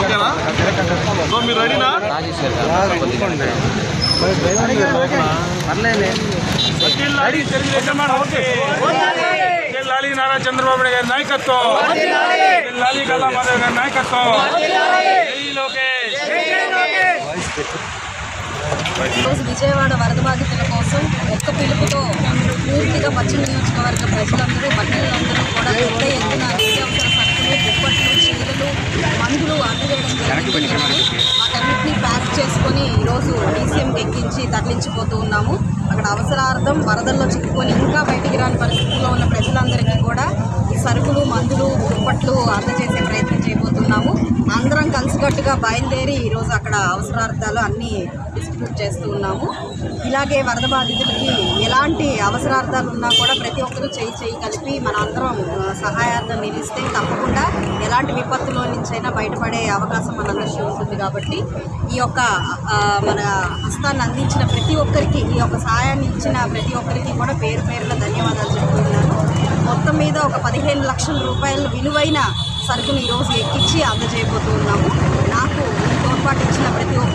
ఓకేనా సో మీరు రెడీనా లాలి నారా చంద్రబాబు గారి నాయకత్వం లాలి కళామాధవ్ గారి నాయకత్వం ఈరోజు విజయవాడ వరద బాధితుల కోసం ఒక్క పిలుపుతో పూర్తిగా పశ్చిమ నియోజకవర్గ ప్రజలందరూ మహిళలందరూ కూడా పెద్ద ఎత్తున నిత్యావసర సరుకులు దుప్పట్లు చీరలు మందులు అందజేయడం జరిగింది. వాటన్నిటిని ప్యాక్ చేసుకొని ఈరోజు డీసీఎంకి ఎక్కించి తరలించిపోతూ ఉన్నాము. అక్కడ అవసరార్థం వరదల్లో చిక్కుకొని ఇంకా బయటికి రాని పరిస్థితుల్లో ఉన్న ప్రజలందరికీ కూడా ఈ సరుకులు మందులు దుప్పట్లు అందజేసే ప్రయత్నం చేయబోతున్నాము. అందరం కలిసికట్టుగా బయలుదేరి ఈరోజు అక్కడ అవసరార్థాలు అన్నీ డిస్ట్రిబ్యూట్ చేస్తూ ఉన్నాము. ఇలాగే వరద బాధితులకి ఎలాంటి అవసరార్థాలు ఉన్నా కూడా ప్రతి ఒక్కరూ చేయి చేయి కలిపి మన అందరం సహాయార్థం నిలిస్తే తప్పకుండా ఎలాంటి విపత్తులో నుంచైనా బయటపడే అవకాశం మనందరికీ ఉంటుంది కాబట్టి ఈ యొక్క మన హస్తాన్ని అందించిన ప్రతి ఒక్కరికి ఈ యొక్క సహాయాన్ని ఇచ్చిన ప్రతి ఒక్కరికి కూడా పేరు పేరున ధన్యవాదాలు చెప్తున్నాను మొత్తం మీద ఒక పదిహేను లక్షల రూపాయల విలువైన సరుకును ఈరోజు ఎక్కించి అందజేయబోతున్నాము నాకు తోడ్పాటు ఇచ్చిన ప్రతి ఒక్క